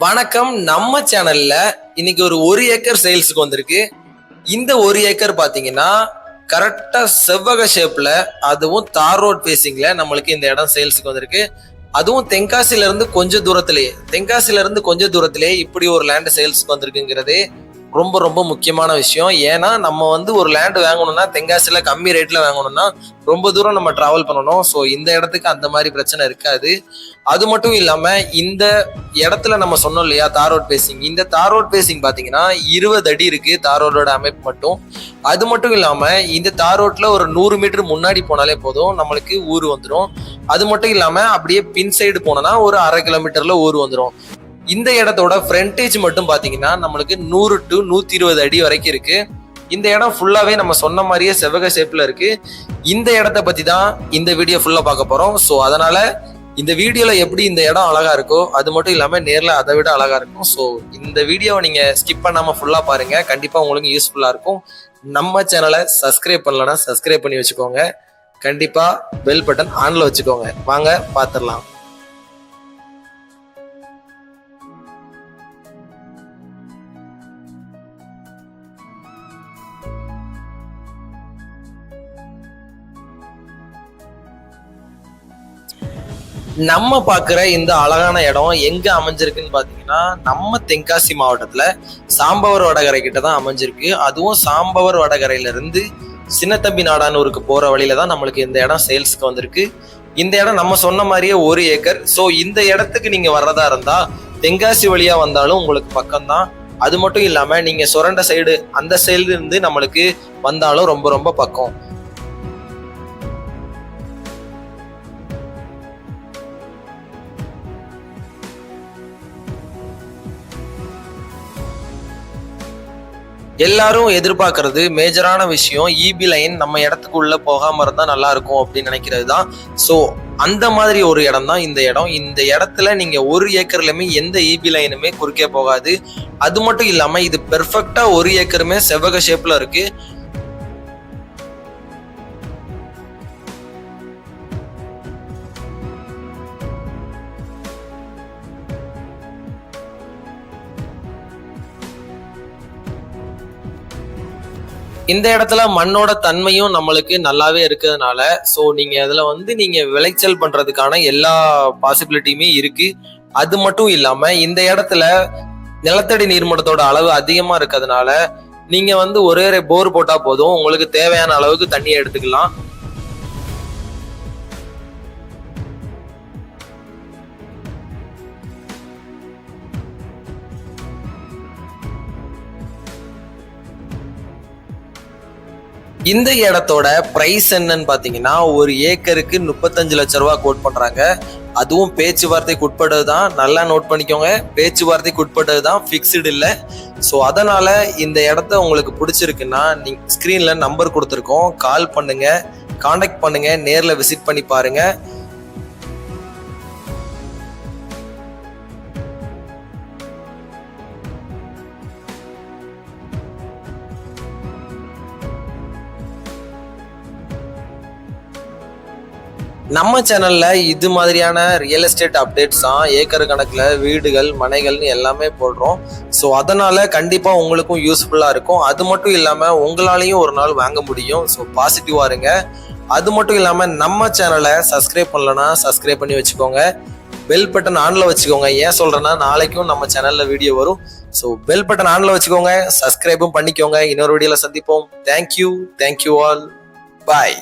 வணக்கம் நம்ம சேனல்ல இன்னைக்கு ஒரு ஒரு ஏக்கர் சேல்ஸுக்கு வந்திருக்கு. இந்த ஒரு ஏக்கர் பாத்தீங்கன்னா கரெக்டா செவ்வக ஷேப்ல அதுவும் தார் ரோட் பேசிங்ல நம்மளுக்கு இந்த இடம் சேல்ஸுக்கு வந்திருக்கு. அதுவும் தென்காசில இருந்து கொஞ்சம் தூரத்திலேயே தென்காசில இருந்து கொஞ்சம் தூரத்திலேயே இப்படி ஒரு லேண்ட் சேல்ஸுக்கு வந்திருக்குங்கிறதே ரொம்ப ரொம்ப முக்கியமான விஷயம். ஏன்னா நம்ம வந்து ஒரு லேண்ட் வாங்கணும்னா தென்காசில கம்மி ரேட்டில் வாங்கணும்னா ரொம்ப தூரம் நம்ம ட்ராவல் பண்ணணும். ஸோ இந்த இடத்துக்கு அந்த மாதிரி பிரச்சனை இருக்காது. அது மட்டும் இல்லாமல் இந்த இடத்துல நம்ம சொன்னோம் இல்லையா தார் ரோட் பேசிங் இந்த தார் ரோட் பேசிங் பார்த்தீங்கன்னா இருபது அடி இருக்குது தார் ரோடோட அமைப்பு மட்டும். அது மட்டும் இல்லாமல் இந்த தார் ரோட்டில் ஒரு நூறு மீட்டர் முன்னாடி போனாலே போதும் நம்மளுக்கு ஊர் வந்துடும் அது மட்டும் இல்லாமல் அப்படியே பின் சைடு போனோம்னா ஒரு அரை கிலோமீட்டரில் ஊர் வந்துடும் இந்த இடத்தோட ஃப்ரண்டேஜ் மட்டும் பார்த்தீங்கன்னா நம்மளுக்கு நூறு டு நூற்றி இருபது அடி வரைக்கும் இருக்கு. இந்த இடம் ஃபுல்லாகவே நம்ம சொன்ன மாதிரியே செவ்வக ஷேப்பில் இருக்கு. இந்த இடத்த பற்றி தான் இந்த வீடியோ ஃபுல்லாக பார்க்க போகிறோம் ஸோ அதனால இந்த வீடியோவில் எப்படி இந்த இடம் அழகாக இருக்கோ அது மட்டும் இல்லாமல் நேரில் அதை விட அழகாக இருக்கும். ஸோ இந்த வீடியோவை நீங்கள் ஸ்கிப் பண்ணாமல் ஃபுல்லாக பாருங்கள் கண்டிப்பாக உங்களுக்கு யூஸ்ஃபுல்லாக இருக்கும். நம்ம சேனலை சப்ஸ்கிரைப் பண்ணலன்னா சப்ஸ்கிரைப் பண்ணி வச்சுக்கோங்க. கண்டிப்பாக பெல் பட்டன் ஆனில் வச்சுக்கோங்க. வாங்க பார்த்துடலாம் நம்ம பார்க்குற இந்த அழகான இடம் எங்கே அமைஞ்சிருக்குன்னு பார்த்தீங்கன்னா நம்ம தென்காசி மாவட்டத்தில் சாம்பவர் வடகரை கிட்ட தான் அமைஞ்சிருக்கு. அதுவும் சாம்பவர் வடகரையிலேருந்து சின்னத்தம்பி நாடானூருக்கு போகிற வழியில தான் நம்மளுக்கு இந்த இடம் சேல்ஸுக்கு வந்திருக்கு. இந்த இடம் நம்ம சொன்ன மாதிரியே ஒரு ஏக்கர். ஸோ இந்த இடத்துக்கு நீங்கள் வர்றதா இருந்தால் தென்காசி வழியாக வந்தாலும் உங்களுக்கு பக்கம்தான். அது மட்டும் இல்லாமல் நீங்கள் சுரண்ட சைடு அந்த சைடுலேருந்து நம்மளுக்கு வந்தாலும் ரொம்ப ரொம்ப பக்கம். எல்லாரும் எதிர்பார்க்கறது மேஜரான விஷயம். இபி லைன் நம்ம இடத்துக்குள்ள போகாம இருந்தா நல்லா இருக்கும் அப்படின்னு நினைக்கிறது தான். ஸோ அந்த மாதிரி ஒரு இடம் தான் இந்த இடம். இந்த இடத்துல நீங்க ஒரு ஏக்கர்லயுமே எந்த இபி லைனுமே குறுக்கே போகாது. அது மட்டும் இல்லாம இது பெர்ஃபெக்டா ஒரு ஏக்கருமே செவ்வக ஷேப்ல இருக்கு. இந்த இடத்துல மண்ணோட தன்மையும் நம்மளுக்கு நல்லாவே இருக்கிறதுனால ஸோ நீங்கள் அதில் வந்து நீங்கள் விளைச்சல் பண்ணுறதுக்கான எல்லா பாசிபிலிட்டியுமே இருக்குது அது மட்டும் இல்லாமல் இந்த இடத்துல நிலத்தடி நீர்மட்டத்தோட அளவு அதிகமாக இருக்கிறதுனால நீங்கள் வந்து ஒரே ஒரு போர் போட்டால் போதும். உங்களுக்கு தேவையான அளவுக்கு தண்ணியை எடுத்துக்கலாம். இந்த இடத்தோட பிரைஸ் என்னன்னு பார்த்தீங்கன்னா ஒரு ஏக்கருக்கு முப்பத்தஞ்சு லட்ச ரூபா கோட் பண்ணுறாங்க அதுவும் பேச்சுவார்த்தைக்கு உட்பட்டது தான் நல்லா நோட் பண்ணிக்கோங்க. பேச்சுவார்த்தைக்கு உட்பட்டது தான் ஃபிக்ஸ்டு இல்லை. ஸோ அதனால் இந்த இடத்த உங்களுக்கு பிடிச்சிருக்குன்னா நீங்கள் ஸ்க்ரீனில் நம்பர் கொடுத்துருக்கோம். கால் பண்ணுங்கள் காண்டாக்ட் பண்ணுங்கள் நேரில் விசிட் பண்ணி பாருங்கள் நம்ம சேனல்ல இது மாதிரியான ரியல் எஸ்டேட் அப்டேட்ஸ் தான் ஏக்கர் கணக்குல வீடுகள் மனைகள்னு எல்லாமே போடுறோம். ஸோ அதனால கண்டிப்பா உங்களுக்கும் யூஸ்ஃபுல்லா இருக்கும். அது மட்டும் இல்லாம உங்களாலையும் ஒரு நாள் வாங்க முடியும். ஸோ பாசிட்டிவா இருங்க. அது மட்டும் இல்லாம நம்ம சேனலை சப்ஸ்கிரைப் பண்ணலன்னா சப்ஸ்கிரைப் பண்ணி வச்சுக்கோங்க. பெல் பட்டன் ஆன்ல வச்சுக்கோங்க. ஏன் சொல்றேன்னா நாளைக்கும் நம்ம சேனல்ல வீடியோ வரும். ஸோ பெல் பட்டன் ஆன்ல வச்சுக்கோங்க. சப்ஸ்கிரைபும் பண்ணிக்கோங்க. இன்னொரு வீடியோல சந்திப்போம். தேங்க்யூ தேங்க்யூ ஆல் பாய்